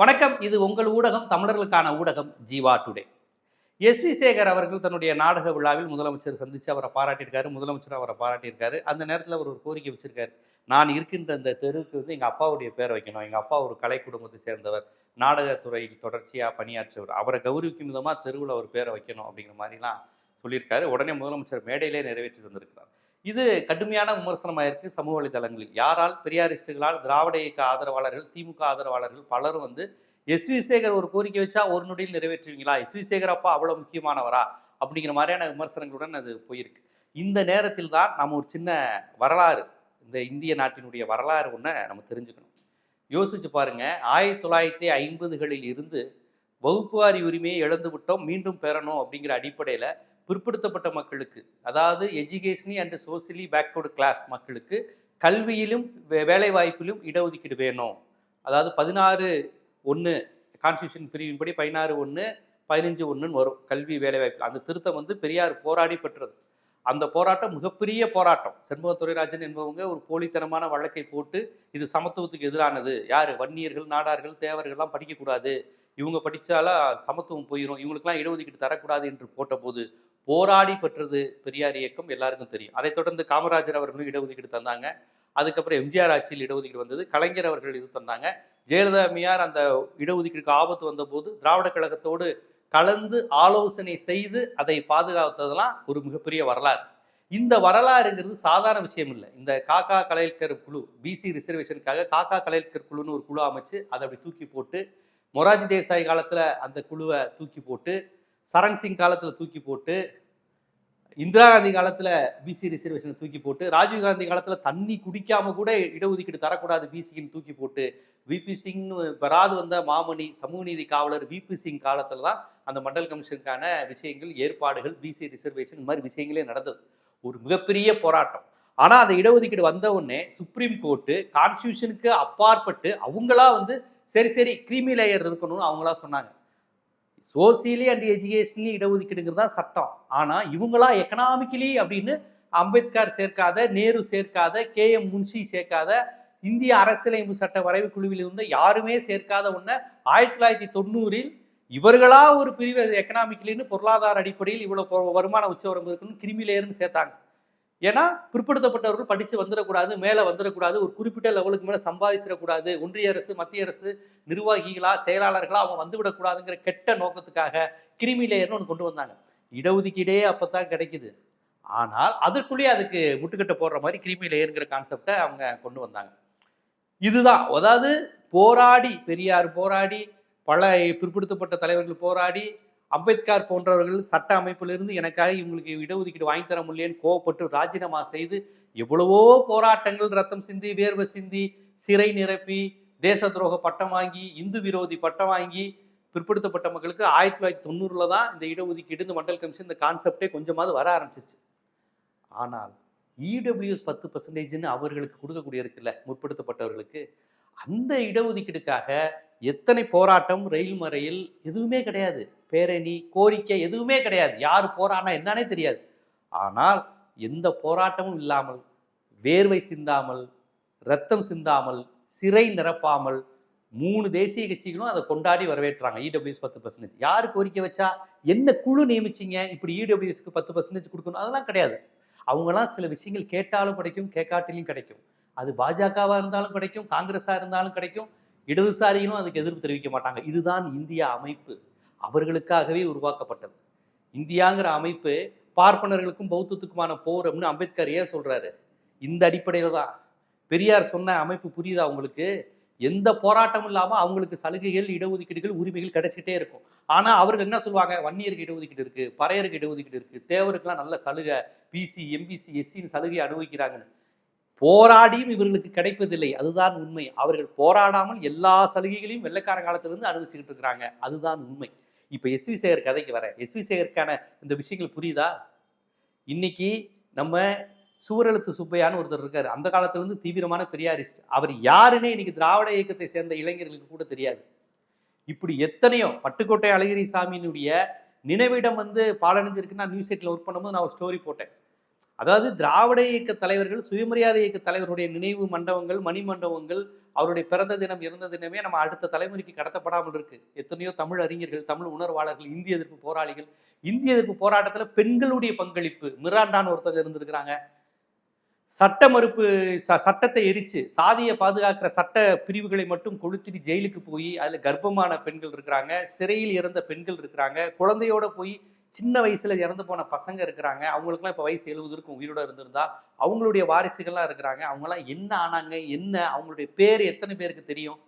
வணக்கம். இது உங்கள் ஊடகம் தமிழர்களுக்கான ஊடகம் Jeeva today. S V Sekhar அவர்கள் தன்னுடைய நாடக விழாவில் முதலமைச்சர் சந்தித்து அவரை பாராட்டியிருக்காரு முதலமைச்சர் அவரை பாராட்டியிருக்காரு. அந்த நேரத்தில் அவர் ஒரு கோரிக்கை வச்சிருக்காரு. நான் இருக்கின்ற இந்த தெருவுக்கு வந்து எங்கள் அப்பாவுடைய பேர் வைக்கணும். எங்கள் அப்பா ஒரு கலை குடும்பத்தை சேர்ந்தவர் நாடகத்துறையில் தொடர்ச்சியாக பணியாற்றியவர். அவரை கௌரவிக்கும் விதமாக தெருவில் அவர் பேரை வைக்கணும் அப்படிங்கிற மாதிரிலாம் சொல்லியிருக்காரு. உடனே முதலமைச்சர் மேடையிலே நிறைவேற்றி தந்திருக்கிறார். இது கடுமையான விமர்சனமாக இருக்குது சமூக வலைதளங்களில். யாரால் பெரியாரிஸ்டுகளால் திராவிட இயக்க ஆதரவாளர்கள் திமுக ஆதரவாளர்கள் பலரும் வந்து எஸ் வி சேகர் ஒரு கோரிக்கை வச்சா ஒரு நொடியில் நிறைவேற்றுவீங்களா? எஸ் வி சேகர் அப்பா அவ்வளோ முக்கியமானவரா? அப்படிங்கிற மாதிரியான விமர்சனங்களுடன் அது போயிருக்கு. இந்த நேரத்தில் தான் நம்ம ஒரு சின்ன வரலாறு இந்த இந்திய நாட்டினுடைய வரலாறு ஒன்று நம்ம தெரிஞ்சுக்கணும். யோசிச்சு பாருங்க ஆயிரத்தி தொள்ளாயிரத்தி ஐம்பதுகளில் இருந்து வகுப்புவாரி உரிமையை இழந்து விட்டோம் மீண்டும் பெறணும் அப்படிங்கிற அடிப்படையில் பிற்படுத்தப்பட்ட மக்களுக்கு அதாவது educationally and socially backward class மக்களுக்கு கல்வியிலும் வே- இடஒதுக்கீடு வேணும். அதாவது பதினாறு ஒன்று கான்ஸ்டியூஷன் பிரிவின்படி பதினாறு ஒன்று பதினஞ்சு ஒன்றுன்னு வரும் கல்வி வேலைவாய்ப்பு. அந்த திருத்தம் வந்து பெரியார் போராடி பெற்றது. அந்த போராட்டம் மிகப்பெரிய போராட்டம். செண்பக துரைராஜன் என்பவங்க ஒரு போலித்தனமான வழக்கை போட்டு இது சமத்துவத்துக்கு எதிரானது. யார்? வன்னியர்கள் நாடார்கள் தேவர்கள்லாம் படிக்கக்கூடாது. இவங்க படித்தாலும் சமத்துவம் போயிடும் இவங்களுக்கெல்லாம் இடஒதுக்கீடு தரக்கூடாது என்று போட்டபோது போராடி பெற்றது பெரியார் இயக்கம் எல்லாருக்கும் தெரியும். அதைத் தொடர்ந்து காமராஜர் அவர்களும் இடஒதுக்கீடு தந்தாங்க. அதுக்கப்புறம் எம்ஜிஆர் ஆட்சியில் இடஒதுக்கீடு வந்தது. கலைஞர் அவர்கள் இது தந்தாங்க. ஜெயலலிதா அம்மையார் அந்த இடஒதுக்கீடுக்கு ஆபத்து வந்தபோது திராவிட கழகத்தோடு கலந்து ஆலோசனை செய்து அதை பாதுகாத்ததெல்லாம் ஒரு மிகப்பெரிய வரலாறு. இந்த வரலாறுங்கிறது சாதாரண விஷயம் இல்லை. இந்த காக்கா கலைக்கர் குழு பிசி ரிசர்வேஷனுக்காக காக்கா கலைக்கர் குழுன்னு ஒரு குழு அமைச்சு அதை அப்படி தூக்கி போட்டு மொராஜி தேசாய் காலத்தில் அந்த குழுவை தூக்கி போட்டு சரண் சிங் காலத்தில் தூக்கி போட்டு இந்திரா காந்தி காலத்தில் பிசி ரிசர்வேஷனை தூக்கி போட்டு ராஜீவ் காந்தி காலத்தில் தண்ணி குடிக்காம கூட இடஒதுக்கீடு தரக்கூடாது பிசின்னு தூக்கி போட்டு விபி சிங்னு வராது வந்த மாமணி சமூக நீதி காவலர் விபி சிங் காலத்தில் தான் அந்த மண்டல் கமிஷனுக்கான விஷயங்கள் ஏற்பாடுகள் பிசி ரிசர்வேஷன் இந்த மாதிரி விஷயங்களே நடந்தது. ஒரு மிகப்பெரிய போராட்டம். ஆனால் அந்த இடஒதுக்கீடு வந்த உடனே சுப்ரீம் கோர்ட்டு கான்ஸ்டியூஷனுக்கு அப்பாற்பட்டு அவங்களா வந்து சரி சரி கிரீமி லேயர் இருக்கணும்னு அவங்களா சொன்னாங்க. சோசியலி அண்ட் எஜுகேஷனலி இடஒதுக்கீடுங்கிறது தான் சட்டம். ஆனால் இவங்களா எக்கனாமிக்கலி அப்படின்னு அம்பேத்கர் சேர்க்காத நேரு சேர்க்காத கே எம் முன்ஷி சேர்க்காத இந்திய அரசியலமைப்பு சட்ட வரைவு குழுவில் இருந்த யாருமே சேர்க்காத ஒன்றை ஆயிரத்தி தொள்ளாயிரத்தி தொண்ணூறில் இவர்களா ஒரு பிரிவு எக்கனாமிக்கலின்னு பொருளாதார அடிப்படையில் இவ்வளோ வருமான உச்சவரம் இருக்குன்னு கிரிமிலேயர்னு சேர்த்தாங்க. ஏன்னா பிற்படுத்தப்பட்டவர்கள் படித்து வந்துடக்கூடாது மேலே வந்துடக்கூடாது ஒரு குறிப்பிட்ட லெவலுக்கு மேலே சம்பாதிச்சிடக்கூடாது ஒன்றிய அரசு மத்திய அரசு நிர்வாகிகளா செயலாளர்களா அவங்க வந்துவிடக்கூடாதுங்கிற கெட்ட நோக்கத்துக்காக கிரிமி லேயர்னு ஒன்று கொண்டு வந்தாங்க. இடஒதுக்கீடே அப்பதான் கிடைக்குது. ஆனால் அதற்குள்ளேயே அதுக்கு முட்டுக்கட்டை போடுற மாதிரி கிரிமி லேயருங்கிற கான்செப்டை அவங்க கொண்டு வந்தாங்க. இதுதான். அதாவது போராடி பெரியார் போராடி பல பிற்படுத்தப்பட்ட தலைவர்கள் போராடி அம்பேத்கர் போன்றவர்கள் சட்ட அமைப்பிலிருந்து எனக்காக இவங்களுக்கு இடஒதுக்கீடு வாங்கி தர முடியலன்னு கோவப்பட்டு ராஜினாமா செய்து எவ்வளவோ போராட்டங்கள் ரத்தம் சிந்தி வேர்வை சிந்தி சிறை நிரப்பி தேச துரோக பட்டம் வாங்கி இந்து விரோதி பட்டம் வாங்கி பிற்படுத்தப்பட்ட மக்களுக்கு ஆயிரத்தி தொள்ளாயிரத்தி தொண்ணூறுல தான் இந்த இடஒதுக்கீடு இந்த மண்டல் கமிஷன் இந்த கான்செப்டே கொஞ்சமாவது வர ஆரம்பிச்சிருச்சு. ஆனால் இடபிள்யூஎஸ் பத்து பர்சன்டேஜ்னு அவர்களுக்கு கொடுக்கக்கூடிய இருக்குல்ல முற்படுத்தப்பட்டவர்களுக்கு அந்த இடஒதுக்கீடுக்காக எத்தனை போராட்டம் ரயில் மறையில் எதுவுமே கிடையாது. பேரணி கோரிக்கை எதுவுமே கிடையாது. யார் போராடினா என்னன்னே தெரியாது. ஆனால் எந்த போராட்டமும் இல்லாமல் வேர்வை சிந்தாமல் ரத்தம் சிந்தாமல் சிறை நிரப்பாமல் மூணு தேசிய கட்சிகளும் அதை கொண்டாடி வரவேற்றாங்க. இடபிள்யூஎஸ் பத்து பர்சன்டேஜ் யார் கோரிக்கை வச்சா? என்ன குழு நியமிச்சிங்க? இப்படி இடபிள்யூஎஸ்க்கு பத்து பர்சன்டேஜ் கொடுக்கணும். அதெல்லாம் கிடையாது. அவங்களாம் சில விஷயங்கள் கேட்டாலும் கிடைக்கும் கேட்காட்டிலையும் கிடைக்கும். அது பாஜகவாக இருந்தாலும் கிடைக்கும் காங்கிரஸாக இருந்தாலும் கிடைக்கும். இடதுசாரிகளும் அதுக்கு எதிர்ப்பு தெரிவிக்க மாட்டாங்க. இதுதான் இந்திய அமைப்பு. அவர்களுக்காகவே உருவாக்கப்பட்டது. இந்தியாங்கிற அமைப்பு பார்ப்பனர்களுக்கும் பௌத்தத்துக்குமான போர் அப்படின்னு அம்பேத்கர் ஏன் சொல்றாரு? இந்த அடிப்படையில் தான். பெரியார் சொன்ன அமைப்பு புரியுதா அவங்களுக்கு எந்த போராட்டமும் இல்லாமல் அவங்களுக்கு சலுகைகள் இடஒதுக்கீடுகள் உரிமைகள் கிடைச்சிட்டே இருக்கும். ஆனால் அவர்கள் என்ன சொல்லுவாங்க? வன்னியருக்கு இடஒதுக்கீடு இருக்குது பறையருக்கு இடஒதுக்கீடு இருக்குது தேவருக்குலாம் நல்ல சலுகை பிசி எம்பிசி எஸ்சின்னு சலுகை அனுபவிக்கிறாங்கன்னு. போராடியும் இவர்களுக்கு கிடைப்பதில்லை. அதுதான் உண்மை. அவர்கள் போராடாமல் எல்லா சலுகைகளையும் வெள்ளக்கார காலத்திலிருந்து அனுபவிச்சுக்கிட்டு இருக்கிறாங்க. அதுதான் உண்மை. இப்போ எஸ்வி சேகர் கதைக்கு வரேன். எஸ்வி சேகருக்கான இந்த விஷயங்கள் புரியுதா? இன்னைக்கு நம்ம சூரழுத்து சுப்பையான்னு ஒருத்தர் இருக்கார். அந்த காலத்திலருந்து தீவிரமான பெரியாரிஸ்ட். அவர் யாருன்னே இன்னைக்கு திராவிட இயக்கத்தை சேர்ந்த இளைஞர்களுக்கு கூட தெரியாது. இப்படி எத்தனையோ பட்டுக்கோட்டை அழகிரி சாமியினுடைய நினைவிடம் வந்து பாலடைஞ்சிருக்கு நான் நியூஸ் எயிட்டில் ஒர்க் பண்ணும்போது நான் ஒரு ஸ்டோரி போட்டேன். அதாவது திராவிட இயக்க தலைவர்கள் சுயமரியாதை இயக்க தலைவருடைய நினைவு மண்டபங்கள் மணிமண்டபங்கள் அவருடைய பிறந்த தினம் இறந்த தினமே நம்ம அடுத்த தலைமுறைக்கு கடத்தப்படாமல் இருக்கு. எத்தனையோ தமிழ் அறிஞர்கள் தமிழ் உணர்வாளர்கள் இந்திய எதிர்ப்பு போராளிகள் இந்திய எதிர்ப்பு போராட்டத்தில் பெண்களுடைய பங்களிப்பு. மிராண்டான்னு ஒருத்தங்க இருந்திருக்கிறாங்க. சட்ட மறுப்பு ச- சட்டத்தை எரிச்சு சாதியை பாதுகாக்கிற சட்ட பிரிவுகளை மட்டும் கொளுத்திட்டு ஜெயிலுக்கு போய் அதில் கர்ப்பமான பெண்கள் இருக்கிறாங்க சிறையில் இறந்த பெண்கள் இருக்கிறாங்க குழந்தையோட போய் சின்ன வயசுல இறந்து போன பசங்க இருக்கிறாங்க. அவங்களுக்குலாம் இப்போ வயசு எழுபது இருக்கும் உயிரோட இருந்திருந்தா அவங்களுடைய வாரிசுகள்லாம் இருக்கிறாங்க. அவங்களாம் என்ன ஆனாங்க? என்ன? அவங்களுடைய பேர் எத்தனை பேருக்கு தெரியும்?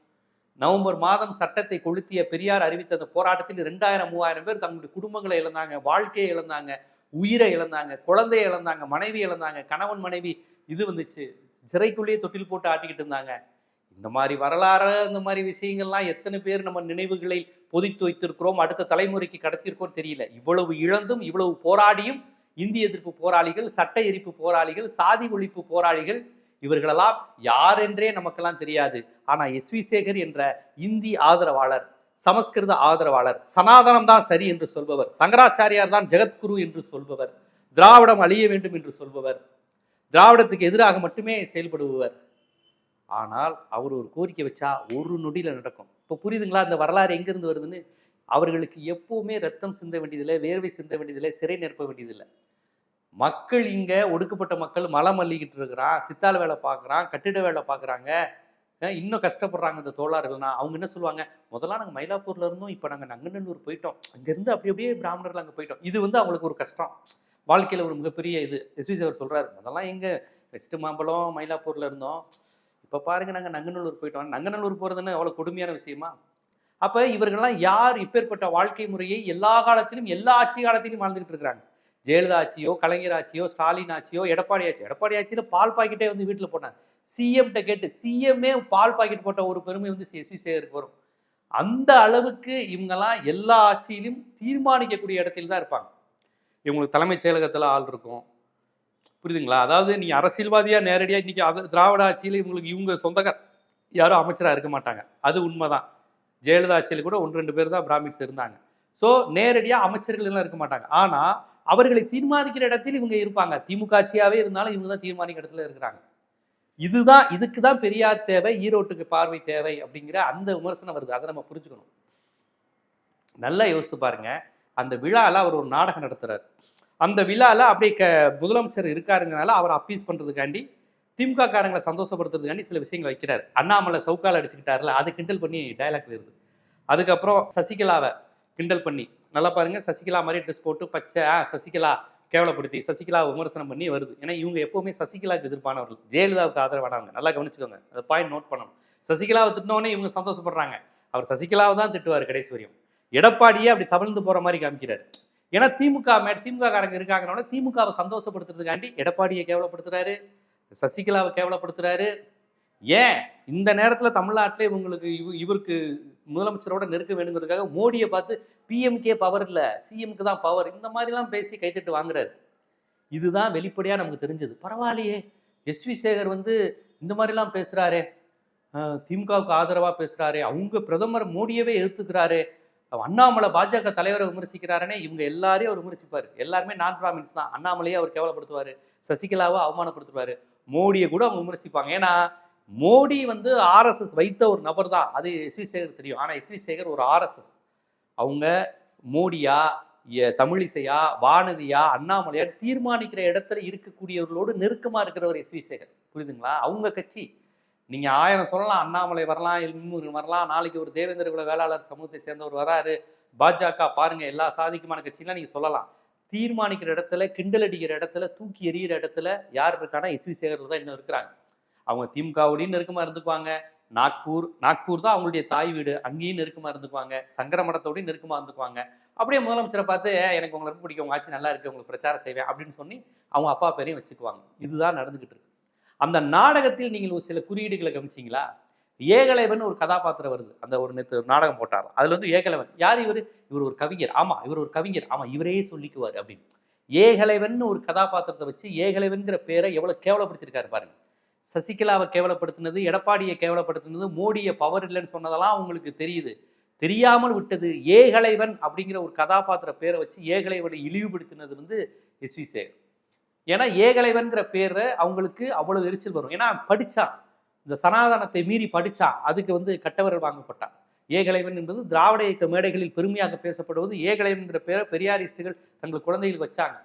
நவம்பர் மாதம் சட்டத்தை கொளுத்திய பெரியார் அறிவித்த அந்த போராட்டத்தில் ரெண்டாயிரம் மூவாயிரம் பேர் தங்களுடைய குடும்பங்களை இழந்தாங்க வாழ்க்கையை இழந்தாங்க உயிரை இழந்தாங்க குழந்தையை இழந்தாங்க மனைவி இழந்தாங்க கணவன் மனைவி இது வந்துச்சு. சிறைக்குள்ளேயே தொட்டில் போட்டு ஆட்டிக்கிட்டு இருந்தாங்க. இந்த மாதிரி வரலாறு இந்த மாதிரி விஷயங்கள்லாம் எத்தனை பேர் நம்ம நினைவுகளை பொதித்து வைத்திருக்கிறோம் அடுத்த தலைமுறைக்கு கடத்திருக்கோம் தெரியல. இவ்வளவு இழந்தும் இவ்வளவு போராடியும் இந்திய எதிர்ப்பு போராளிகள் சட்ட எரிப்பு போராளிகள் சாதி ஒழிப்பு போராளிகள் இவர்களெல்லாம் யார் என்றே நமக்கெல்லாம் தெரியாது. ஆனால் எஸ் வி சேகர் என்ற இந்தி ஆதரவாளர் சமஸ்கிருத ஆதரவாளர் சனாதனம் தான் சரி என்று சொல்பவர் சங்கராச்சாரியார் தான் ஜெகத்குரு என்று சொல்பவர் திராவிடம் அழிய வேண்டும் என்று சொல்பவர் திராவிடத்துக்கு எதிராக மட்டுமே செயல்படுபவர் ஆனால் அவர் ஒரு கோரிக்கை வச்சா ஒரு நொடியில் நடக்கும். இப்போ புரியுதுங்களா? அந்த வரலாறு எங்கேருந்து வருதுன்னு? அவர்களுக்கு எப்போவுமே ரத்தம் சிந்த வேண்டியதில்லை வேர்வை சிந்த வேண்டியதில்லை சிறை நிரப்ப வேண்டியதில்லை. மக்கள் இங்கே ஒடுக்கப்பட்ட மக்கள் மலை மல்லிக்கிட்டு இருக்கிறான் சித்தால் வேலை பார்க்குறான் கட்டிட வேலை பார்க்குறாங்க. இன்னும் கஷ்டப்படுறாங்க இந்த தோழர்கள்னா. அவங்க என்ன சொல்லுவாங்க? முதல்ல நாங்கள் மயிலாப்பூர்ல இருந்தோம் இப்போ நாங்கள் நங்கநல்லூர் போயிட்டோம். அங்கேருந்து அப்படி அப்படியே பிராமணர்கள் அங்கே போயிட்டோம். இது வந்து அவங்களுக்கு ஒரு கஷ்டம். வாழ்க்கையில் ஒரு மிகப்பெரிய இது. எஸ்வி அவர் சொல்கிறாரு முதல்லாம் எங்கே? வெஸ்ட் மாம்பழம் மயிலாப்பூரில் இருந்தோம். இப்போ பாருங்க நாங்கள் நங்கநல்லூர் போயிட்டோம். நங்கநல்லூர் போகிறதுன்னு அவ்வளோ கொடுமையான விஷயமா? அப்போ இவர்கள்லாம் யார் இப்பேற்பட்ட வாழ்க்கை முறையை எல்லா காலத்திலும் எல்லா ஆட்சி காலத்திலும் வாழ்ந்துகிட்டு இருக்கிறாங்க? ஜெயலலிதா ஆட்சியோ கலைஞர் ஆட்சியோ ஸ்டாலின் ஆட்சியோ எடப்பாடி ஆட்சி எடப்பாடி ஆட்சியில் பால் பாக்கெட்டே வந்து வீட்டில் போட்டாங்க. சிஎம்கிட்ட கேட்டு சிஎம்ஏ பால் பாக்கெட் போட்ட ஒரு பெருமை வந்து எஸ்வி சேகருக்கு வரும் அந்த அளவுக்கு இவங்கெல்லாம் எல்லா ஆட்சியிலும் தீர்மானிக்கக்கூடிய இடத்துல தான் இருப்பாங்க. இவங்களுக்கு தலைமைச் செயலகத்தில் ஆள் இருக்கும். புரியுதுங்களா? அதாவது நீ அரசியல்வாதியாக நேரடியாக இன்னைக்கு அது திராவிட ஆட்சியில் இவங்களுக்கு இவங்க சொந்தக்கார் யாரும் அமைச்சராக இருக்க மாட்டாங்க. அது உண்மைதான். ஜெயலலிதா ஆட்சியில் கூட ஒன்று ரெண்டு பேர் தான் பிராமின்ஸ் இருந்தாங்க. ஸோ நேரடியாக அமைச்சர்கள் எல்லாம் இருக்க மாட்டாங்க. ஆனால் அவர்களை தீர்மானிக்கிற இடத்தில் இவங்க இருப்பாங்க. திமுக ஆட்சியாகவே இருந்தாலும் இவங்க தான் தீர்மானிக்கிற இடத்துல இருக்கிறாங்க. இதுதான் இதுக்கு தான் பெரியார் தேவை ஈரோட்டுக்கு பார்வை தேவை அப்படிங்கிற அந்த விமர்சனம் வருது. அதை நம்ம புரிஞ்சுக்கணும். நல்லா யோசித்து பாருங்க. அந்த விழாவில் அவர் ஒரு நாடகம் நடத்துறாரு. அந்த விழாவில் அப்படியே க முதலமைச்சர் இருக்காருங்கனால அவரை அப்பீஸ் பண்ணுறதுக்காண்டி திமுக காரங்களை சந்தோஷப்படுத்துறதுக்காண்டி சில விஷயங்கள் வைக்கிறார். அண்ணாமலை சவுக்கால் அடிச்சுக்கிட்டார்ல அது கிண்டல் பண்ணி டைலாக் வருது. அதுக்கப்புறம் சசிகலாவை கிண்டல் பண்ணி நல்லா பாருங்க சசிகலா மாதிரி ட்ரெஸ் போட்டு பச்சை ஆ சசிகலா கேவலப்படுத்தி சசிகலா விமர்சனம் பண்ணி வருது. ஏன்னா இவங்க எப்போவுமே சசிகலாவுக்கு எதிர்ப்பானவர்கள். ஜெயலலிதாவுக்கு ஆதரவானவங்க. நல்லா கவனிச்சுக்கோங்க அந்த பாயிண்ட் நோட் பண்ணணும். சசிகலாவை திட்டினோடனே இவங்க சந்தோஷப்படுறாங்க. அவர் சசிகலாவை தான் திட்டுவார் கடைசி வரையும். எடப்பாடியே அப்படி தவிழ்ந்து போகிற மாதிரி காமிக்கிறார். ஏன்னா திமுக மே திமுக காரங்க இருக்காங்கனால திமுகவை சந்தோஷப்படுத்துறதுக்காண்டி எடப்பாடியை கேவலப்படுத்துறாரு சசிகலாவை கேவலப்படுத்துறாரு. ஏன்? இந்த நேரத்தில் தமிழ்நாட்டிலே இவங்களுக்கு இவ இவருக்கு முதலமைச்சரோட நெருக்க வேணுங்கிறதுக்காக மோடியை பார்த்து பிஎம்கே பவர் இல்லை சிஎம்க்கு தான் பவர் இந்த மாதிரிலாம் பேசி கைத்தட்டு வாங்குறாரு. இதுதான் வெளிப்படையாக நமக்கு தெரிஞ்சது. பரவாயில்லையே. எஸ்வி சேகர் வந்து இந்த மாதிரிலாம் பேசுகிறாரே திமுகவுக்கு ஆதரவாக பேசுகிறாரே அவங்க பிரதமர் மோடியவே எதிர்த்துக்கிறாரு அண்ணாமலை பாஜக தலைவரை விமர்சிக்கிறாருன்னே இவங்க எல்லாரையும் அவர் விமர்சிப்பார். எல்லாருமே நான் பிராமின்ஸ் தான். அண்ணாமலையே அவர் கேவலப்படுத்துவார். சசிகலாவை அவமானப்படுத்துவார். மோடியை கூட அவங்க விமர்சிப்பாங்க. ஏன்னா மோடி வந்து ஆர்எஸ்எஸ் வைத்த ஒரு நபர் தான். அது எஸ்வி சேகர் தெரியும். ஆனால் எஸ்வி சேகர் ஒரு ஆர்எஸ்எஸ் அவங்க மோடியா தமிழிசையா வானதியா அண்ணாமலையா தீர்மானிக்கிற இடத்துல இருக்கக்கூடியவர்களோடு நெருக்கமாக இருக்கிறவர் எஸ்வி சேகர். புரியுதுங்களா? அவங்க கட்சி. நீங்கள் ஆயிரம் சொல்லலாம் அண்ணாமலை வரலாம் இன்னொரு வரலாம் நாளைக்கு ஒரு தேவேந்திர குல வேளாளர் சமூகத்தை சேர்ந்தவர் வராரு பாஜக பாருங்க எல்லா சாதிக்குமான கட்சியெலாம் நீங்கள் சொல்லலாம். தீர்மானிக்கிற இடத்துல கிண்டல் அடிக்கிற இடத்துல தூக்கி எறிகிற இடத்துல யார் இருக்கானா எஸ்வி சேகர் தான் இன்னும் இருக்கிறாங்க. அவங்க திமுகவுடையும் நெருக்கமாக இருந்துக்குவாங்க நாக்பூர் நாக்பூர் தான் அவங்களுடைய தாய் வீடு அங்கேயும் நெருக்கமாக இருந்துக்குவாங்க சங்கரமடத்தோடையும் நெருக்கமாக இருந்துக்குவாங்க. அப்படியே முதலமைச்சரை பார்த்து எனக்கு உங்களை பிடிக்கும் உங்க ஆட்சி நல்லா இருக்கு உங்களுக்கு பிரச்சாரம் செய்வேன் அப்படின்னு சொல்லி அவங்க அப்பா பேரையும் வச்சுக்குவாங்க. இதுதான் நடந்துகிட்டு இருக்கு. அந்த நாடகத்தில் நீங்கள் ஒரு சில குறியீடுகளை கவனிச்சிங்களா? ஏகலைவன் ஒரு கதாபாத்திரம் வருது. அந்த ஒரு நேற்று நாடகம் போட்டார் அதில் வந்து ஏகலைவன். யார் இவர்? இவர் ஒரு கவிஞர். ஆமாம் இவர் ஒரு கவிஞர். ஆமாம் இவரே சொல்லிக்குவார் அப்படின்னு. ஏகலைவன் ஒரு கதாபாத்திரத்தை வச்சு ஏகலைவன்கிற பேரை எவ்வளோ கேவலப்படுத்திருக்காரு பாருங்க. சசிகலாவை கேவலப்படுத்தினது எடப்பாடியை கேவலப்படுத்தினது மோடியை பவர் இல்லைன்னு சொன்னதெல்லாம் அவங்களுக்கு தெரியுது. தெரியாமல் விட்டது ஏகலைவன் அப்படிங்கிற ஒரு கதாபாத்திர பேரை வச்சு ஏகலைவனை இழிவுபடுத்தினது வந்து எஸ் வி சேகர். ஏன்னா ஏகலைவன்கிற பேரை அவங்களுக்கு அவ்வளவு எரிச்சல் வரும். ஏன்னா படிச்சான் இந்த சனாதனத்தை மீறி படிச்சான் அதுக்கு வந்து கட்டவர்கள் வாங்கப்பட்டான் ஏகலைவன் என்பது திராவிட இயக்க மேடைகளில் பெருமையாக பேசப்படுவது ஏகலைவன் பேரை பெரியாரிஸ்டுகள் தங்கள் குழந்தைகள் வச்சாங்க.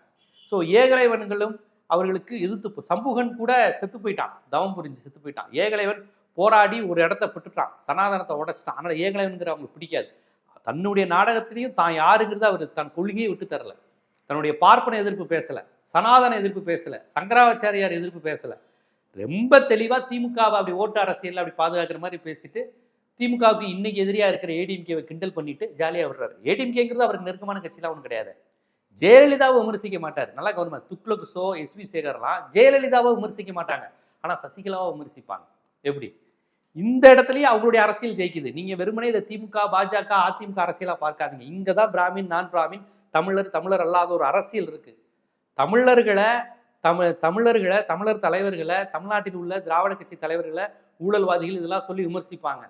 ஸோ ஏகலைவன்களும் அவர்களுக்கு எதிர்த்து சம்புகன் கூட செத்து போயிட்டான். தவம் புரிஞ்சு செத்து போயிட்டான். ஏகலைவன் போராடி ஒரு இடத்த விட்டுட்டான் சனாதனத்தை உடைச்சிட்டான். ஆனால் ஏகலைவன்கிற அவங்களுக்கு பிடிக்காது. தன்னுடைய நாடகத்திலையும் தான் யாருங்கிறத அவர் தன் கொள்கையை விட்டு தரல. தன்னுடைய பார்ப்பன எதிர்ப்பு பேசலை சனாதன எதிர்ப்பு பேசலை சங்கராச்சாரியார் எதிர்ப்பு பேசலை. ரொம்ப தெளிவாக திமுகவை அப்படி ஓட்டு அரசியல் அப்படி பாதுகாக்கிற மாதிரி பேசிட்டு திமுகவுக்கு இன்னைக்கு எதிரியாக இருக்கிற ஏடிஎம்கேவை கிண்டல் பண்ணிட்டு ஜாலியாக விடுறாரு. ஏடிஎம்கேங்கிறது அவருக்கு நெருக்கமான கட்சியெலாம் ஒன்றும் கிடையாது. ஜெயலலிதாவை விமர்சிக்க மாட்டார். நல்லா கவர்மெண்ட் துக்ளக்கு சோ எஸ்வி சேகர்லாம் ஜெயலலிதாவை விமர்சிக்க மாட்டாங்க. ஆனால் சசிகலாவை விமர்சிப்பாங்க. எப்படி? இந்த இடத்துலயும் அவங்களுடைய அரசியல் ஜெயிக்குது. நீங்க வெறுமனே இதை திமுக பாஜக அதிமுக அரசியலா பார்க்காதீங்க. இங்க தான் பிராமின் நான் பிராமின் தமிழர் தமிழர் அல்லாத ஒரு அரசியல் இருக்கு. தமிழர்களை தமிழ் தமிழர்களை தமிழர் தலைவர்களை தமிழ்நாட்டில் உள்ள திராவிட கட்சி தலைவர்களை ஊழல்வாதிகள் இதெல்லாம் சொல்லி விமர்சிப்பாங்க.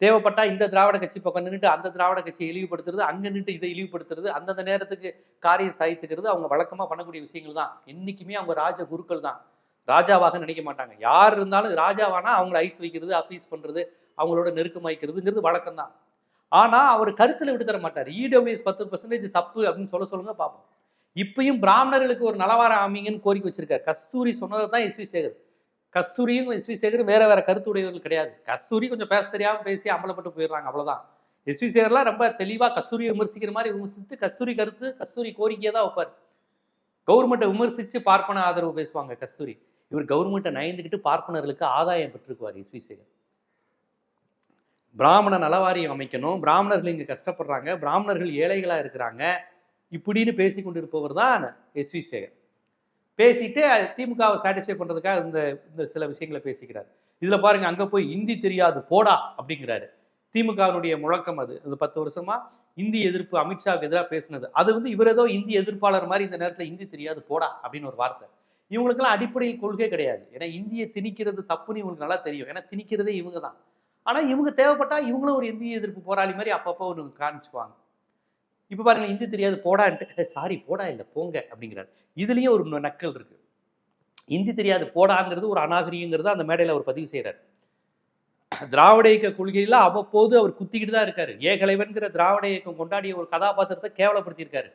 தேவைப்பட்டா இந்த திராவிட கட்சி பக்கம் நின்றுட்டு அந்த திராவிட கட்சியை இழிவுபடுத்துறது அங்க நின்று இதை இழிவுபடுத்துறது அந்தந்த நேரத்துக்கு காரியம் சாதித்துக்கிறது அவங்க வழக்கமா பண்ணக்கூடிய விஷயங்கள் தான். என்றைக்குமே அவங்க ராஜ குருக்கள் தான். ராஜாவாக நினைக்க மாட்டாங்க. யார் இருந்தாலும் ராஜாவானா அவங்கள ஐஸ் வைக்கிறது அப்பீஸ் பண்றது அவங்களோட நெருக்கமாய்க்கிறதுங்கிறது வழக்கம் தான் ஆனால் அவர் கருத்தில் விட்டு தர மாட்டார். இடபிள்யூஎஸ் பத்து பர்சன்டேஜ் தப்பு அப்படின்னு சொல்ல சொல்லுங்க பார்ப்போம். இப்பயும் பிராமணர்களுக்கு ஒரு நலவார ஆமிங்கன்னு கோரிக்கை வச்சிருக்காரு. கஸ்தூரி சொன்னது தான் எஸ்வி சேகர். கஸ்தூரியும் எஸ்வி சேகர் வேற வேற கருத்துடையவர்கள் கிடையாது. கஸ்தூரி கொஞ்சம் பேச தெரியாம பேசி அம்பலப்பட்டு போயிடுறாங்க அவ்வளவுதான். எஸ்வி சேகர்லாம் ரொம்ப தெளிவா கஸ்தூரியை விமர்சிக்கிற மாதிரி விமர்சித்து கஸ்தூரி கருத்து கஸ்தூரி கோரிக்கையை தான் வைப்பார். கவர்மெண்ட்டை விமர்சித்து பார்ப்பன ஆதரவு பேசுவாங்க கஸ்தூரி. இவர் கவர்மெண்ட்டை நயந்துக்கிட்டு பார்ப்பனர்களுக்கு ஆதாயம் பெற்றிருக்குவார் எஸ்வி சேகர். பிராமண நலவாரியம் அமைக்கணும். பிராமணர்கள் இங்கே கஷ்டப்படுறாங்க. பிராமணர்கள் ஏழைகளாக இருக்கிறாங்க. இப்படின்னு பேசி கொண்டிருப்பவர் தான் எஸ்வி சேகர். பேசிட்டு திமுகவை சாட்டிஸ்ஃபை பண்ணுறதுக்காக இந்த இந்த சில விஷயங்களை பேசிக்கிறார். இதில் பாருங்க அங்கே போய் இந்தி தெரியாது போடா அப்படிங்கிறாரு. திமுகவினுடைய முழக்கம் அது. இந்த பத்து வருஷமா இந்தி எதிர்ப்பு அமித்ஷாவுக்கு எதிராக பேசினது. அது வந்து இவர் ஏதோ இந்தி எதிர்ப்பாளர் மாதிரி இந்த நேரத்தில் இந்தி தெரியாது போடா அப்படின்னு ஒரு வார்த்தை. இவங்களுக்கெல்லாம் அடிப்படையில் கொள்கை கிடையாது. ஏன்னா இந்தியை திணிக்கிறது தப்புன்னு இவங்களுக்கு நல்லா தெரியும். ஏன்னா திணிக்கிறதே இவங்க தான். ஆனால் இவங்க தேவைப்பட்டா இவங்களும் ஒரு இந்திய எதிர்ப்பு போராளி மாதிரி அப்பப்போ ஒன்று காமிச்சுவாங்க இப்போ பாருங்கள் இந்தி தெரியாது போடான்ட்டு சாரி போடா இல்லை போங்க அப்படிங்கிறாரு. இதுலேயும் ஒரு நக்கல் இருக்கு. இந்தி தெரியாது போடாங்கிறது ஒரு அநாகரிகங்கிறது அந்த மேடையில் அவர் பதிவு செய்கிறார் திராவிட இயக்க கொள்கையில அவ்வப்போது அவர் குத்திக்கிட்டு தான் இருக்காரு. ஏகலைவன்கிற திராவிட இயக்கம் கொண்டாடிய ஒரு கதாபாத்திரத்தை கேவலப்படுத்தியிருக்காரு.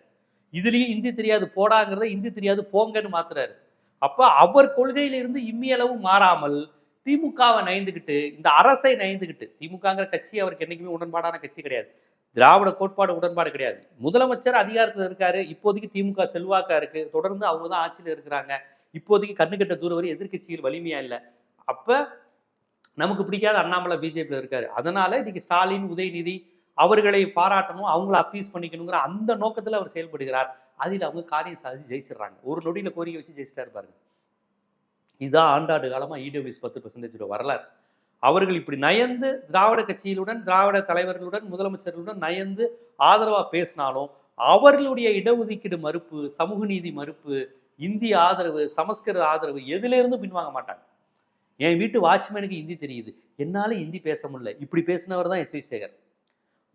இதுலேயும் இந்தி தெரியாது போடாங்கிறத இந்தி தெரியாது போங்கன்னு மாத்துறாரு. அப்போ அவர் கொள்கையிலிருந்து இம்மியளவு மாறாமல் திமுகவை நயந்துக்கிட்டு இந்த அரசை நயந்துக்கிட்டு திமுகங்கிற கட்சி அவருக்கு என்றைக்குமே உடன்பாடான கட்சி கிடையாது. திராவிட கோட்பாடு உடன்பாடு கிடையாது. முதலமைச்சர் அதிகாரத்தில் இருக்காரு இப்போதைக்கு திமுக செல்வாக்கா இருக்கு. தொடர்ந்து அவங்க தான் ஆட்சியில் இருக்கிறாங்க. இப்போதைக்கு கண்ணுக்கட்ட தூரம் வரை எதிர்க்கட்சிகள் வலிமையா இல்லை. அப்ப நமக்கு பிடிக்காத அண்ணாமலை பிஜேபியில் இருக்காரு. அதனால இன்னைக்கு ஸ்டாலின் உதயநிதி அவர்களை பாராட்டணும் அவங்கள அப்பீஸ் பண்ணிக்கணுங்கிற அந்த நோக்கத்தில் அவர் செயல்படுகிறார். அதில் அவங்க காரியம் சாதிச்சு ஜெயிச்சிடுறாங்க. ஒரு நொடியில் கோரிக்கை வச்சு ஜெயிச்சிட்டா பாருங்க. இதுதான் ஆண்டாண்டு காலமாக இடபிள்யூஎஸ் பத்து பர்சன்டேஜோட வரலாறு. அவர்கள் இப்படி நயந்து திராவிட கட்சியிலுடன் திராவிட தலைவர்களுடன் முதலமைச்சர்களுடன் நயந்து ஆதரவாக பேசினாலும் அவர்களுடைய இடஒதுக்கீடு மறுப்பு சமூக நீதி மறுப்பு இந்திய ஆதரவு சமஸ்கிருத ஆதரவு எதுல பின்வாங்க மாட்டாங்க. என் வீட்டு வாட்ச்மேனுக்கு ஹிந்தி தெரியுது. என்னால் ஹிந்தி பேச முடியல. இப்படி பேசினவர் தான் எஸ் வி சேகர்.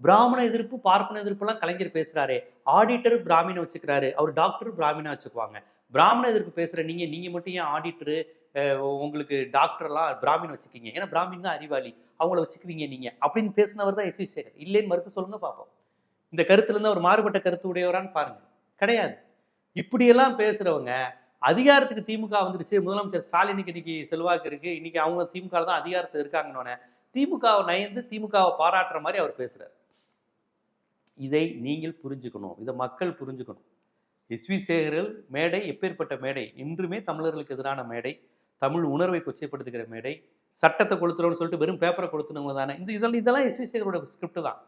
பிராமண எதிர்ப்பு பார்ப்பன எதிர்ப்புலாம் கலைஞர் பேசுகிறாரே ஆடிட்டர் பிராமினை வச்சுக்கிறாரு. அவர் டாக்டர் பிராமினா வச்சுக்குவாங்க. பிராமண எதிர்ப்பு பேசுகிற நீங்கள் நீங்கள் மட்டும் ஏன் ஆடிட்டரு உங்களுக்கு டாக்டர்லாம் பிராமின் வச்சுக்கீங்க? ஏன்னா பிராமின் தான் அறிவாளி. அவங்கள வச்சுக்குவீங்க நீங்கள் அப்படின்னு பேசினவர் தான் எஸ் வி சேகர். இல்லைன்னு மறுத்து சொல்லுங்க பார்ப்போம். இந்த கருத்துலேருந்து அவர் மாறுபட்ட கருத்து உடையவரான்னு பாருங்கள் கிடையாது. இப்படியெல்லாம் பேசுகிறவங்க அதிகாரத்துக்கு திமுக வந்துருச்சு. முதலமைச்சர் ஸ்டாலினுக்கு இன்னைக்கு செல்வாக்கு இருக்குது இன்னைக்கு அவங்க திமுக தான் அதிகாரத்தில் இருக்காங்கன்னு திமுகவை நயந்து திமுகவை பாராட்டுற மாதிரி அவர் பேசுகிறார் இதை நீங்கள் புரிஞ்சுக்கணும். இதை மக்கள் புரிஞ்சுக்கணும். எஸ்வி சேகரில் மேடை எப்பேற்பட்ட மேடை? இன்றுமே தமிழர்களுக்கு எதிரான மேடை. தமிழ் உணர்வை கொச்சைப்படுத்துகிற மேடை. சட்டத்தை கொளுத்துறோம்னு சொல்லிட்டு வெறும் பேப்பரை கொளுத்துனவங்க தானே. இந்த இதெல்லாம் இதெல்லாம் எஸ்வி சேகரோட ஸ்கிரிப்ட் தான்.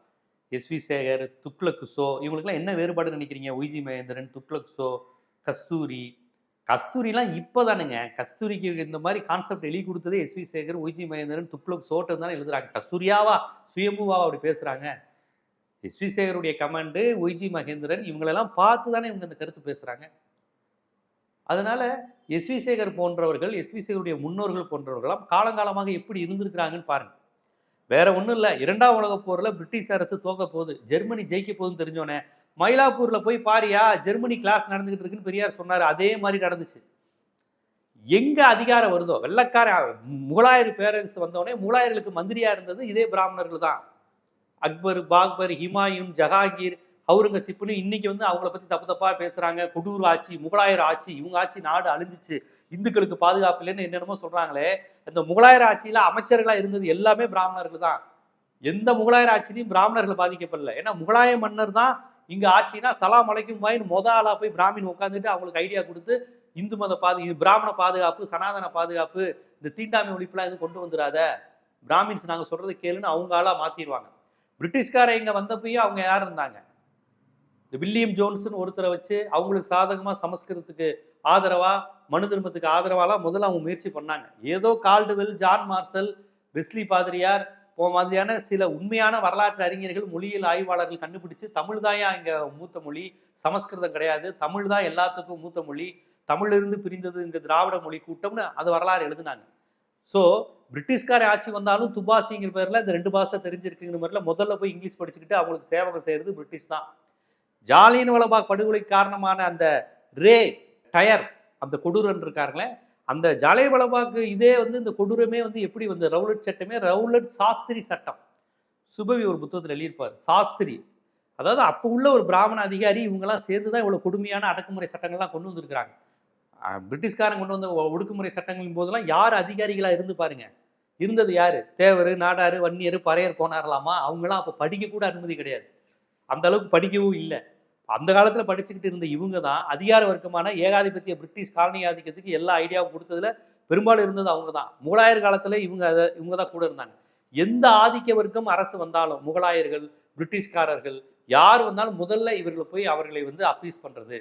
எஸ்வி சேகர் துக்ளக் சோ இவங்களுக்குலாம் என்ன வேறுபாடு நினைக்கிறீங்க? ஒய்ஜி மகேந்திரன் துக்ளக் சோ கஸ்தூரி. கஸ்தூரிலாம் இப்போ தானுங்க. கஸ்தூரிக்கு இந்த மாதிரி கான்செப்ட் எழுதி கொடுத்ததே எஸ்வி சேகர் ஒய்ஜி மகேந்திரன் துக்ளக் சோட்டம் தானே எழுதுறாங்க. கஸ்தூரியாவா சுயம்புவாவா அப்படி பேசுகிறாங்க எஸ்வி சேகருடைய கமாண்டு ஒய்ஜி மகேந்திரன் இவங்களெல்லாம் பார்த்து தானே இவங்க இந்த கருத்து பேசுகிறாங்க அதனால் எஸ்வி சேகர் போன்றவர்கள் எஸ்வி சேகருடைய முன்னோர்கள் போன்றவர்களாம் காலங்காலமாக எப்படி இருந்திருக்கிறாங்கன்னு பாருங்கள் வேற ஒன்றும் இல்லை இரண்டாம் உலகப் போரில் பிரிட்டிஷ் அரசு தோக்க போகுது. ஜெர்மனி ஜெயிக்க போகுதுன்னு தெரிஞ்சோன்னே மயிலாப்பூரில் போய் பாரியா ஜெர்மனி கிளாஸ் நடந்துகிட்டு இருக்குன்னு பெரியார் சொன்னார் அதே மாதிரி நடந்துச்சு. எங்கே அதிகாரம் வருதோ வெள்ளக்கார முகலாயர் பேரரசு வந்தோடனே முகலாயர்களுக்கு மந்திரியாக இருந்தது இதே பிராமணர்கள் தான். அக்பர் பாக்பர் ஹிமாயூன் ஜஹாங்கீர் அவுரங்கசீப்னு இன்னைக்கு வந்து அவங்கள பத்தி தப்பு தப்பா பேசுறாங்க. கொடூர் ஆட்சி முகலாயர் ஆட்சி இவங்க ஆட்சி நாடு அழிஞ்சிச்சு. இந்துக்களுக்கு பாதுகாப்பு இல்லைன்னு என்னென்னமோ சொல்றாங்களே இந்த முகலாயர் ஆட்சியில அமைச்சர்களா இருந்தது எல்லாமே பிராமணர்கள் தான். எந்த முகலாயர் ஆட்சியிலையும் பிராமணர்கள் பாதிக்கப்படல. ஏன்னா முகலாய மன்னர் தான் இங்க ஆட்சினா சலாம் அலைக்கும் வாயின் மொத ஆளா போய் பிராமின் உட்காந்துட்டு அவங்களுக்கு ஐடியா கொடுத்து இந்து மத பாது பிராமண பாதுகாப்பு சனாதன பாதுகாப்பு இந்த தீண்டாமை ஒழிப்புலாம் எதுவும் கொண்டு வந்துடாத பிராமின்ஸ் நாங்கள் சொல்கிறது கேளுன்னு அவங்க ஆளா மாத்திடுவாங்க. பிரிட்டிஷ்கார இங்கே வந்தப்பயும் அவங்க யார் இருந்தாங்க? இந்த வில்லியம் ஜோன்ஸ்னு ஒருத்தரை வச்சு அவங்களுக்கு சாதகமாக சமஸ்கிருதத்துக்கு ஆதரவாக மனு திரும்பத்துக்கு ஆதரவாலாம் முதல்ல அவங்க முயற்சி பண்ணாங்க. ஏதோ கால்டுவெல் ஜான் மார்சல் வெஸ்லி பாதிரியார் போ மாதிரியான சில உண்மையான வரலாற்று அறிஞர்கள் மொழியியல் ஆய்வாளர்கள் கண்டுபிடிச்சு தமிழ் தான் இங்கே மூத்த மொழி? சமஸ்கிருதம் கிடையாது. தமிழ் தான் எல்லாத்துக்கும் மூத்த மொழி. தமிழிலிருந்து பிரிந்தது இந்த திராவிட மொழி கூட்டம்னு அது வரலாறு எழுதுனாங்க. ஸோ பிரிட்டிஷ்கார ஆட்சி வந்தாலும் துபாசிங்கிற பேரில் இந்த ரெண்டு பாஷை தெரிஞ்சிருக்குங்கிற மாதிரில முதல்ல போய் இங்கிலீஷ் படிச்சுக்கிட்டு அவங்களுக்கு சேவகம் செய்கிறது பிரிட்டிஷ் தான். ஜாலியன் வளபாக் படுகொலைக்கு காரணமான அந்த ரே டயர் அந்த கொடூரன் இருக்காருங்களே அந்த ஜாலியன் வளபாக்கு இதே வந்து இந்த கொடூரமே வந்து எப்படி வந்து ரவுலட் சட்டமே ரவுலட் சாஸ்திரி சட்டம். சுபவி ஒரு புத்தகத்தில் எழுதியிருப்பார் சாஸ்திரி. அதாவது அப்போ உள்ள ஒரு பிராமண அதிகாரி இவங்கெல்லாம் சேர்ந்து தான் இவ்வளோ கொடுமையான அடக்குமுறை சட்டங்கள்லாம் கொண்டு வந்திருக்கிறாங்க. பிரிட்டிஷ்காரன் பிரிட்டிஷ்காரங்க கொண்டு வந்த ஒ- ஒடுக்குமுறை சட்டங்களின் போதெல்லாம் யார் அதிகாரிகளாக இருந்து பாருங்க. இருந்தது யார்? தேவர் நாடார் வன்னியர் பறையர் போனாரலாமா அவங்களாம் அப்போ படிக்க கூட அனுமதி கிடையாது. அந்த அளவுக்கு படிக்கவும் இல்லை. அந்த காலத்தில் படிச்சுக்கிட்டு இருந்த இவங்க தான் அதிகார வர்க்கமான ஏகாதிபத்திய பிரிட்டிஷ் காலனி ஆதிக்கத்துக்கு எல்லா ஐடியாவும் கொடுத்ததுல பெரும்பாலும் இருந்தது அவங்க தான். முகலாயர் காலத்தில் இவங்க அதை இவங்க தான் கூட இருந்தாங்க. எந்த ஆதிக்க வர்க்கம் அரசு வந்தாலும் முகலாயர்கள் பிரிட்டிஷ்காரர்கள் யார் வந்தாலும் முதல்ல இவர்களை போய் அவர்களை வந்து அப்பீஸ் பண்ணுறது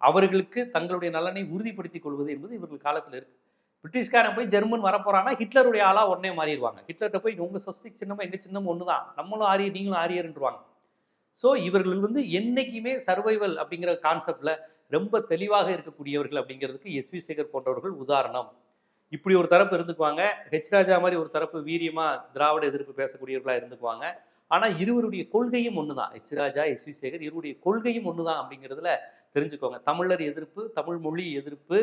அவர்களுக்கு தங்களுடைய நலனை உறுதிப்படுத்திக் கொள்வது என்பது இவர்கள் காலத்தில் இருக்கு. பிரிட்டிஷ்காரன் போய் ஜெர்மன் வரப்போறான்னா ஹிட்லருடைய ஆளா உடனே மாறிடுவாங்க. ஹிட்லர்கிட்ட போய் உங்க சொஸ்திக் சின்னமும் எங்க சின்னமும் ஒண்ணுதான். நம்மளும் ஆரியர் நீங்களும் ஆரியர்ன்றுவாங்க. ஸோ இவர்கள் வந்து என்னைக்குமே சர்வைவல் அப்படிங்கிற கான்செப்டில் ரொம்ப தெளிவாக இருக்கக்கூடியவர்கள் அப்படிங்கிறதுக்கு எஸ் வி சேகர் போன்றவர்கள் உதாரணம். இப்படி ஒரு தரப்பு இருந்துக்குவாங்க. ஹெச் ராஜா மாதிரி ஒரு தரப்பு வீரியமாக திராவிட எதிர்ப்பு பேசக்கூடியவர்களாக இருந்துக்குவாங்க. ஆனால் இருவருடைய கொள்கையும் ஒண்ணுதான். H Raja S V Sekhar இருவருடைய கொள்கையும் ஒன்று தான் அப்படிங்கிறதுல தெரிஞ்சுக்கோங்க. தமிழர் எதிர்ப்பு தமிழ் மொழி எதிர்ப்பு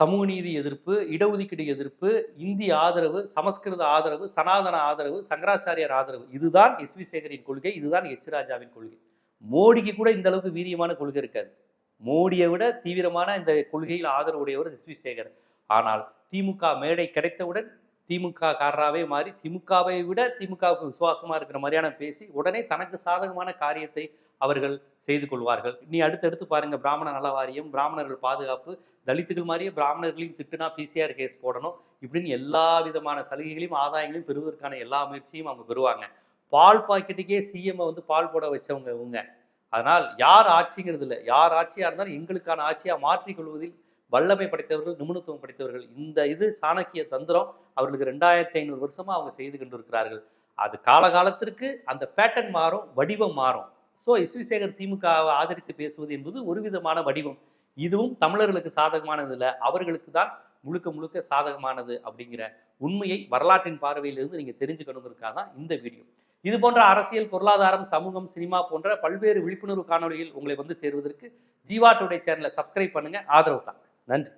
சமூக நீதி எதிர்ப்பு இடஒதுக்கீடு எதிர்ப்பு இந்தி ஆதரவு சமஸ்கிருத ஆதரவு சனாதன ஆதரவு சங்கராச்சாரியார் ஆதரவு. இதுதான் எஸ் வி சேகரின் கொள்கை இதுதான் எச் ராஜாவின் கொள்கை. மோடிக்கு கூட இந்த அளவுக்கு வீரியமான கொள்கை இருக்காது. மோடியை விட தீவிரமான இந்த கொள்கையில் ஆதரவுடையவர் எஸ் வி சேகர். ஆனால் திமுக மேடை கிடைத்தவுடன் திமுக காரராகவே மாறி திமுகவை விட திமுகவுக்கு விசுவாசமாக இருக்கிற மாதிரியான பேசி உடனே தனக்கு சாதகமான காரியத்தை அவர்கள் செய்து கொள்வார்கள். நீ அடுத்தடுத்து பாருங்க பிராமண நல வாரியம் பிராமணர்கள் பாதுகாப்பு தலித்துகள் மாதிரியே பிராமணர்களையும் திட்டுனா பிசிஆர் கேஸ் போடணும் இப்படின்னு எல்லா விதமான சலுகைகளையும் ஆதாயங்களையும் பெறுவதற்கான எல்லா முயற்சியும் அவங்க பெறுவாங்க. பால் பாக்கெட்டுக்கே சிஎம்ஐ வந்து பால் போட வச்சவங்க இவங்க. அதனால் யார் ஆட்சிங்கிறது இல்லை. யார் ஆட்சியாக இருந்தாலும் எங்களுக்கான ஆட்சியாக மாற்றிக் கொள்வதில் வல்லமை படைத்தவர்கள் நிபுணத்துவம் படைத்தவர்கள் இந்த இது சாணக்கிய தந்திரம் அவர்களுக்கு ரெண்டாயிரத்தி ஐநூறு வருஷமா அவங்க செய்து கொண்டு இருக்கிறார்கள் அது காலகாலத்திற்கு அந்த பேட்டர்ன் மாறும் வடிவம் மாறும். ஸோ எஸ் திமுகவை ஆதரித்து பேசுவது என்பது ஒரு விதமான வடிவம். இதுவும் தமிழர்களுக்கு சாதகமானது இல்லை அவர்களுக்கு தான் முழுக்க முழுக்க சாதகமானது அப்படிங்கிற உண்மையை வரலாற்றின் பார்வையிலிருந்து நீங்கள் தெரிஞ்சுக்கணுங்கிறதுக்காக தான் இந்த வீடியோ. இது போன்ற அரசியல் பொருளாதாரம் சமூகம் சினிமா போன்ற பல்வேறு விழிப்புணர்வு காணொளிகள் உங்களை வந்து சேருவதற்கு ஜீவா டுடே சேனலை சப்ஸ்கிரைப் பண்ணுங்க. ஆதரவு தான் நன்றி